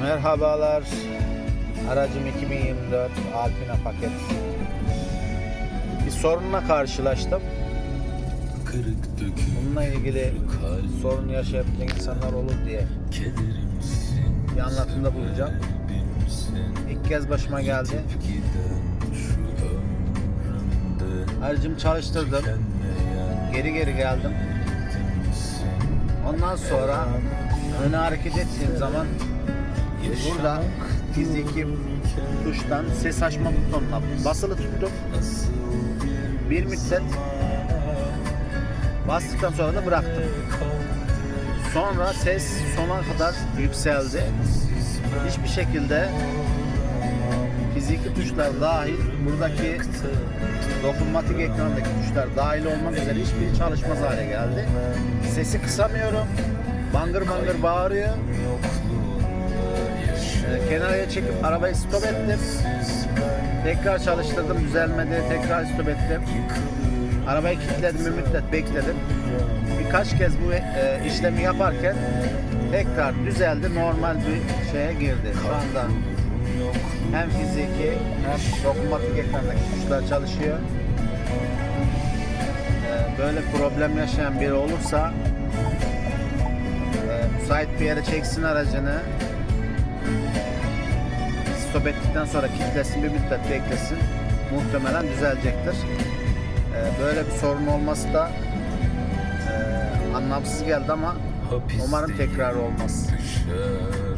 Merhabalar. Aracım 2024 Alpina paket. Bir sorunla karşılaştım. Kırık dökük Bununla ilgili sorun yaşayabilecek insanlar olur diye bir anlatımda. Kalbimsin İlk kez başıma geldi. Aracımı çalıştırdım. Geri geri geldim. Ondan sonra öne hareket ettiğim zaman burada fiziki tuştan ses açma butonuna basılı tuttum. Bir müddet bastıktan sonra da bıraktım. Sonra ses sona kadar yükseldi. Hiçbir şekilde fiziki tuşlar dahil buradaki dokunmatik ekrandaki tuşlar dahil olmak üzere hiçbiri çalışmaz hale geldi. Sesi kısamıyorum. Bangır bangır bağırıyor. Ee, kenara çekip arabayı stop ettim. Tekrar çalıştırdım düzelmedi. Tekrar stop ettim. Arabayı kilitledim bir müddet bekledim. Birkaç kez bu e, işlemi yaparken tekrar düzeldi. Normal bir şeye girdi. Şu anda hem fiziki hem dokunmatik ekrandaki tuşlar çalışıyor. Ee, böyle problem yaşayan biri olursa e, müsait bir yere çeksin aracını. Stop ettikten sonra kilitlesin bir müddet beklesin. Muhtemelen düzelecektir. Ee, böyle bir sorun olması da e, anlamsız geldi ama umarım tekrar olmaz.